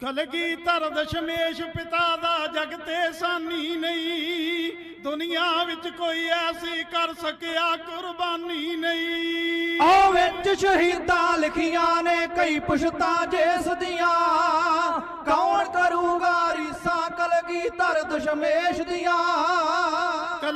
ਕਲਗੀ ਧਰ ਦਸ਼ਮੇਸ਼ ਪਿਤਾ ਦਾ ਜਗ ਤੇ ਸਾਨੀ ਨਹੀਂ। ਦੁਨੀਆ ਵਿੱਚ ਕੋਈ ਐਸੀ ਕਰ ਸਕਿਆ ਕੁਰਬਾਨੀ ਨਹੀਂ। ਆ ਵਿੱਚ ਸ਼ਹੀਦਾਂ ਲਿਖੀਆਂ ਨੇ ਕਈ ਪੁਸ਼ਤਾਂ ਜਿਸ ਦੀਆਂ। ਕੌਣ ਕਰੂਗਾ ਰੀਸਾਂ ਕਲਗੀ ਧਰ ਦਸ਼ਮੇਸ਼ ਦੀਆਂ?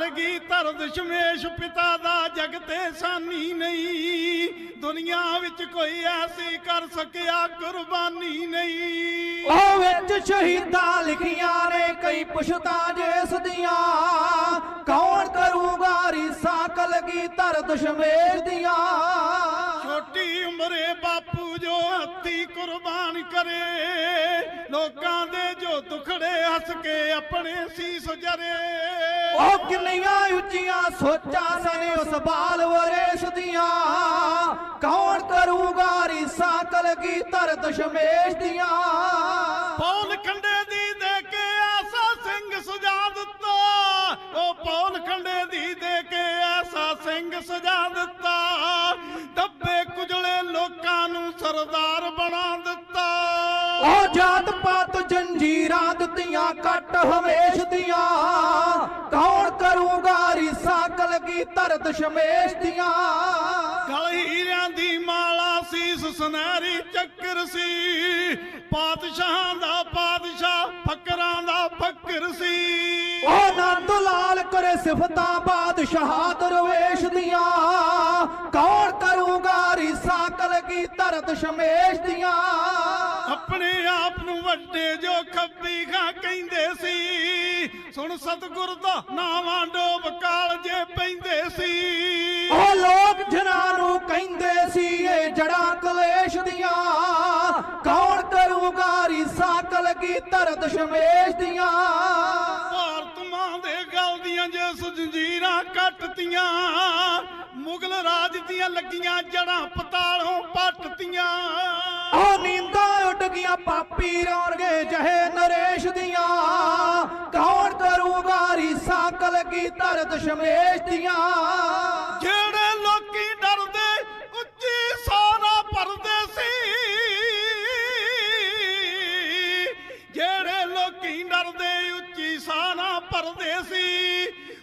ਕਲਗੀ ਧਰ ਦਸ਼ਮੇਸ਼ ਪਿਤਾ ਦਾ ਜਗ ਤੇ ਸਾਨੀ ਨਹੀਂ। ਦੁਨੀਆ ਵਿੱਚ ਕੋਈ ਐਸੀ ਕਰ ਸਕਿਆ ਕੁਰਬਾਨੀ ਨਹੀਂ। ਉਹ ਵਿੱਚ ਸ਼ਹੀਦਾਂ ਲਿਖੀਆਂ ਨੇ, ਕਈ ਪੁਸ਼ਤਾਂ ਜਿਸ ਦੀਆਂ ਕੌਣ ਕਰੂਗਾ ਰੀਸਾਂ, ਕਲਗੀ ਧਰ ਦਸ਼ਮੇਸ਼ ਦੀਆਂ। ਛੋਟੀ ਉਮਰੇ ਬਾਪੂ ਜੋ ਹੱਥੀ ਕੁਰਬਾਨ ਕਰੇ। ਲੋਕਾਂ ਦੇ ਜੋ ਦੁਖੜੇ ਹੱਸ ਕੇ ਆਪਣੇ ਸੀਸ ਜਰੇ। ਉਹ ਕਿੰਨੀਆਂ ਉੱਚੀਆਂ ਸੋਚਾਂ ਸਨ ਉਸ ਬਾਲ ਵਰੇਸ਼ ਦੀਆਂ। ਕੌਣ ਕਰੂਗਾ ਰੀਸਾਂ ਕਲਗੀ ਧਰ ਦਸ਼ਮੇਸ਼ ਦੀਆਂ। ਪੌਲ ਖੰਡੇ ਦੀ ਦੇ ਕੇ ਐਸਾ ਸਿੰਘ ਸਜਾ ਦਿੱਤਾ। ਉਹ ਪੌਲ ਖੰਡੇ ਦੀ ਦੇ ਕੇ ਐਸਾ ਸਿੰਘ ਸਜਾ ਦਿੱਤਾ। ਦੱਬੇ ਕੁਜਲੇ ਲੋਕਾਂ ਨੂੰ ਸਰਦਾਰ ਬਣਾ ਦਿੱਤਾ। ਉਹ ਜਾਤ ਪਾਤ ਜੰਜੀਰਾਂ ਦਿੱਤੀਆਂ ਕੱਟ ਹਮੇਸ਼ ਦੀਆਂ। ਕੌਣ ਕਰੂਗਾ ਰੀਸਾਂ ਕਲਗੀ ਧਰ ਦਸ਼ਮੇਸ਼ ਦੀਆਂ। ਗਲ ਹੀਰਿਆਂ ਦੀ ਮਾਲਾ ਸੀਸ ਸੁਨਹਿਰੀ ਚੱਕਰ ਸੀ। ਪਾਤਸ਼ਾਹ ਸਿਫਤਾਂ ਬਾਦਸ਼ਾਹ ਦਰਵੇਸ਼ ਦੀਆਂ। ਕੌਣ ਕਰੂਗਾ ਰੀਸਾਂ ਕਲਗੀ ਧਰ ਦਸ਼ਮੇਸ਼ ਦੀਆਂ? ਆਪਣੇ ਆਪ ਨੂੰ ਵੱਡੇ ਜੋ ਖੱਬੀ ਖਾਂ ਕਹਿੰਦੇ ਸੀ। ਸੁਣ ਸਤਿਗੁਰ ਦਾ ਨਾਵਾਂ ਡੋਬ ਕਾਲਜੇ ਪੈਂਦੇ ਸੀ। ਉਹ ਲੋਕ ਜਿਨ੍ਹਾਂ ਨੂੰ ਕਹਿੰਦੇ ਸੀ ਇਹ ਜੜਾਂ ਕਲੇਸ਼ ਦੀਆਂ। ਕੌਣ ਕਰੂਗਾ ਰੀਸਾਂ ਕਲਗੀ ਧਰ ਦਸ਼ਮੇਸ਼ ਦੀਆਂ? ਜੰਜੀਰਾਂ ਕੱਟਤੀਆਂ ਮੁਗਲ ਰਾਜ ਦੀਆਂ ਲੱਗੀਆਂ ਜੜਾਂ ਪਤਾਲੋਂ ਪੱਟਤੀਆਂ। ਉਹ ਨੀਂਦਾਂ ਉੱਡ ਗਈਆਂ ਪਾਪੀ ਰੌਣਗੇ ਜਹੇ ਨਰੇਸ਼ ਦੀਆਂ। ਕੌਣ ਕਰੂਗਾ ਰੀਸਾਂ ਕਲਗੀ ਧਰ ਦਸ਼ਮੇਸ਼ ਦੀਆਂ। ਜਿਹੜੇ ਲੋਕੀ ਡਰਦੇ ਉੱਚੀ ਸਾਨਾ ਪਰਦੇ ਸੀ। ਜਿਹੜੇ ਲੋਕੀ ਡਰਦੇ ਉੱਚੀ ਸਾਨਾ ਪਰਦੇ ਸੀ।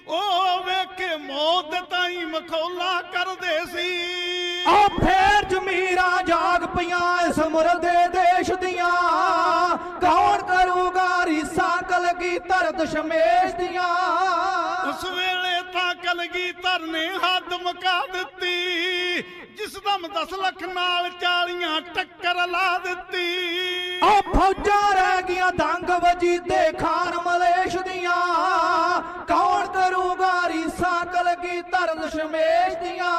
ਉਹ ਵੇਖੇ ਮੌਤ ਤਾਈ ਮਖੌਲਾ ਕਰਦੇ ਸੀ। ਆ ਫੇਰ ਜ਼ਮੀਰਾਂ ਜਾਗ ਪਈਆਂ ਇਸ ਮੁਰਦੇ ਦੇਸ਼ ਦੀਆਂ। ਕੌਣ ਕਰੂਗਾ ਰੀਸਾਂ ਕਲਗੀ ਧਰ ਦਸ਼ਮੇਸ਼ ਦੀਆਂ। ਉਸ ਵੇਲੇ ਤਾਂ ਕਲਗੀ ਧਰਨੇ ਹੱਦ ਮੁਕਾ ਦਿੱਤੀ। ਜਿਸ ਦਮ 10 ਲੱਖ ਨਾਲ 40 ਟੱਕਰ ਲਾ ਦਿੱਤੀ। ਆ ਫੌਜਾਂ ਰਹਿ ਗਈਆਂ ਦੰਗ ਵਜੀ ਤੇ ਖਾਨ ਰੀਸਾਂ ਕਲਗੀ ਧਰ ਦਸ਼ਮੇਸ਼ ਦੀਆਂ।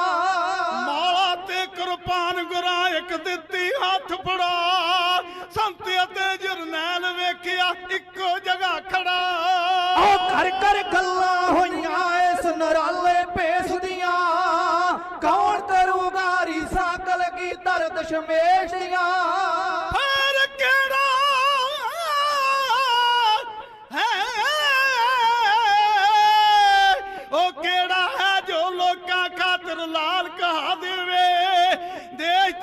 ਮਾਲਾ ਤੇ ਕੁਰਬਾਨ ਗੁਰਾਂ ਇੱਕ ਦਿੱਤੀ ਹੱਥ ਫੜਾ। ਸੰਤ ਅਤੇ ਜਰਨੈਲ ਵੇਖਿਆ ਇੱਕੋ ਜਗ੍ਹਾ ਖੜਾ। ਉਹ ਘਰ ਘਰ ਗੱਲਾਂ ਹੋਈਆਂ ਇਸ ਨਰਾਲੇ ਪੇਸ਼ ਦੀਆਂ। ਕੌਣ ਕਰੂਗਾ ਰੀਸਾਂ ਕਲਗੀ ਧਰ ਦਸ਼ਮੇਸ਼ ਦੀਆਂ?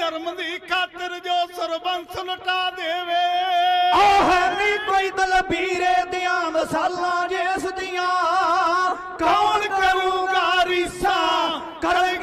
ਧਰਮ ਦੀ ਖਾਤਰ ਜੋ ਸਰਬੰਸ ਲਟਾ ਦੇਵੇ। ਆਹ ਨਹੀਂ ਕੋਈ ਦਲਬੀਰੇ ਦੀਆਂ ਮਸਾਲਾਂ ਜੇਸ ਦੀਆਂ। ਕੌਣ ਕਰੂਗਾ ਰੀਸਾ? ਕਰੇ